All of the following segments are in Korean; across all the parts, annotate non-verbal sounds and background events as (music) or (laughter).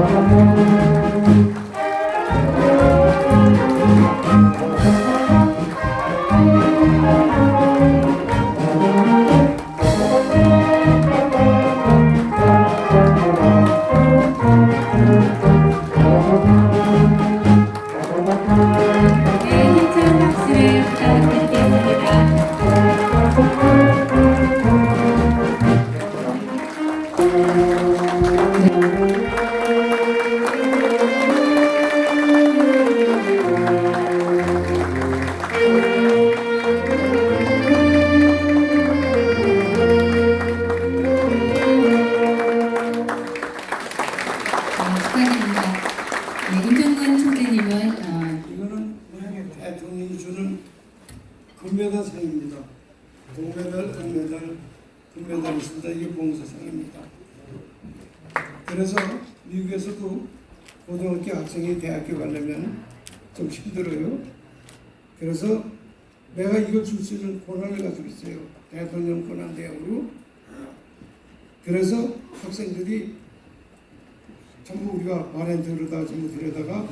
네, 동메달, 은메달, 금메달이 있습니다. 이게 봉사상입니다. 그래서 미국에서도 고등학교 학생이 대학교 가려면 좀 힘들어요. 그래서 내가 이걸 줄 수 있는 권한을 가지고 있어요. 대통령 권한 대우로. 그래서 학생들이 전부 우리가 마렌트로다 전부 데려다가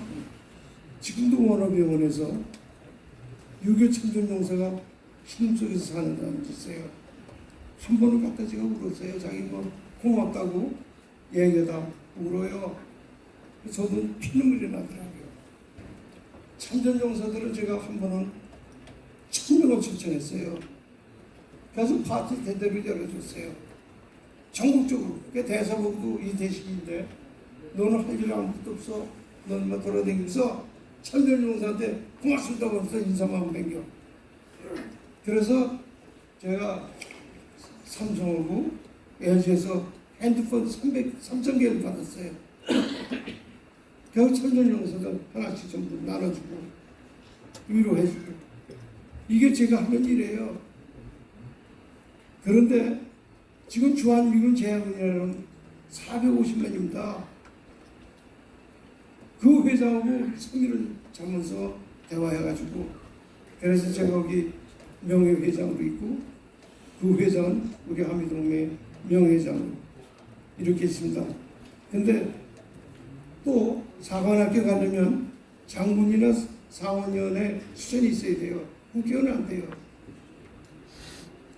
지금도 원어병원에서 유교 참전용사가 힘 속에서 사는 사람이 있어요. 한 번은 갖다 제가 울었어요. 자기 뭐 고맙다고 얘기하다 울어요. 저도 피눈물이 나더라고요. 참전용사들은 제가 한 번은 천명을 초청했어요. 그래서 파티 대대로 열어줬어요. 전국적으로. 그 대사복도 이대식인데 너는 할 일 아무것도 없어. 너는 막 돌아다니면서 천전용사한테 고맙습니다 하면서 인사만 댕겨. 그래서 제가 삼성하고 LG에서 핸드폰 300, 3,000개를 받았어요. (coughs) 겨우 천전용사들 하나씩 전부 나눠주고 위로해주고 이게 제가 하는 일이에요. 그런데 지금 주한미군 제약은행은 450만입니다. 그 회장하고 성의를 잡면서 대화해가지고 그래서 제가 거기 명예회장으로 있고 그 회장은 우리 한미동맹 명예회장으로 이렇게 있습니다. 근데 또 사관학교 가려면 장군이나 상원위원회 추천이 있어야 돼요. 국회의원은 안 돼요.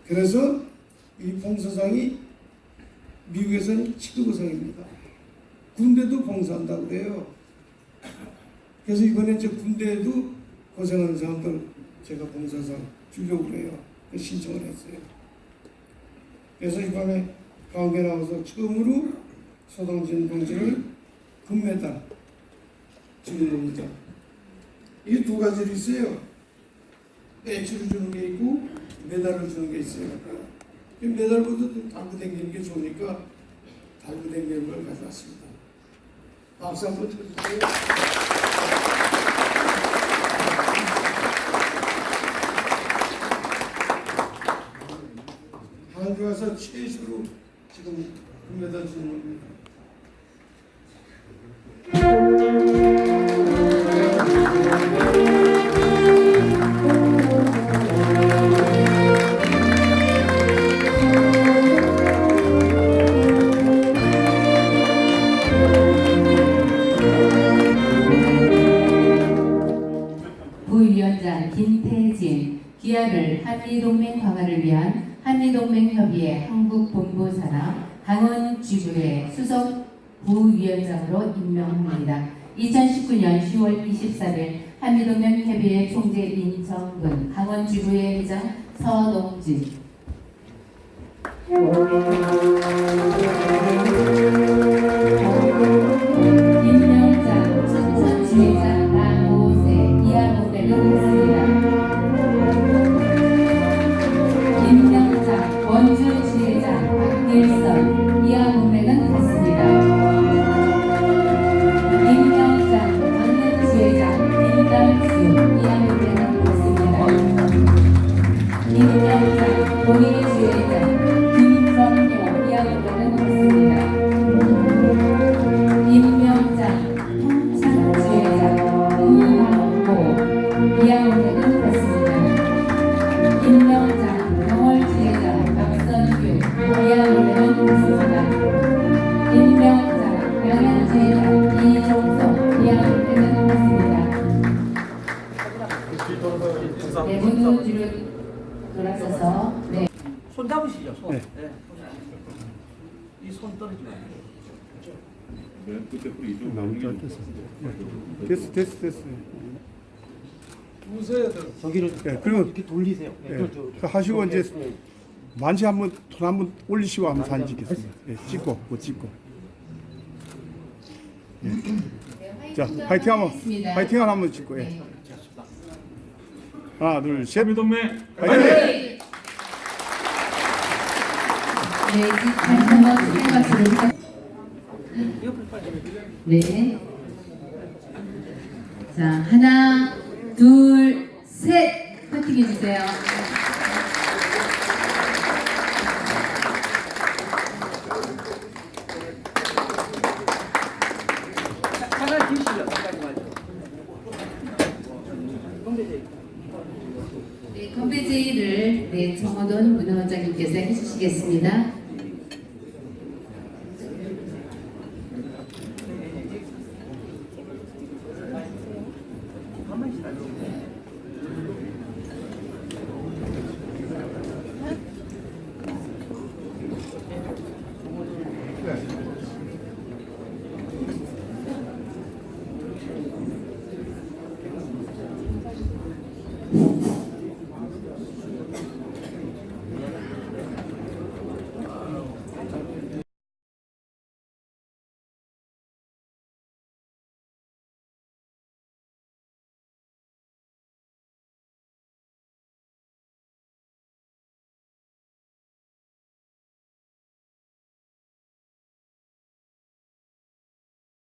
그래서 이 봉사상이 미국에서는 치도구상입니다. 군대도 봉사한다고 그래요. 그래서 이번에 저 군대에도 고생하는 사람들 제가 봉사상 주려고. 그래서 신청을 했어요. 그래서 이번에 가운데 나와서 처음으로 소동진 동지를 금메달 주는 겁니다. 이 두 가지로 있어요. 배치를 주는 게 있고 메달을 주는 게 있어요. 이 메달보다 달고 다니는 게 좋으니까 달고 다니는 걸 가져왔습니다. 박수 한번 쳐주세요. 와서 최초로 지금 금메달 주는 겁니다. 강원지부의 수석 부위원장으로 임명합니다. 2019년 10월 24일 한미동맹 협의회 총재 인정근 강원지부의 회장 서동진 임명 잡으시죠, 손. 네. 네. 이손 떨어지면 안 돼요. 너무 짧겠어. 됐어, 됐어, 됐어. 저기를 예, 그리고 이렇게 돌리세요. 네, 예, 저, 저, 그 하시고 저, 이제 네. 만시 한번 손 한번 올리시고 한번 사진 찍겠습니다. 예, 찍고, 뭐 찍고. 예. 자, 파이팅 한번, 파이팅 한번 찍고. 예. 네. 하나, 둘, 셋. 동맹 파이팅! 네, 이 다시 한번 축하 박수를 부탁- 네. 자, 하나, 둘, 셋. 파팅 해 주세요. 하나 드시죠, 끝까지 가죠. 건배제. 네, 건배제의를 네, 정호돈 문화원장님께서 해주시겠습니다.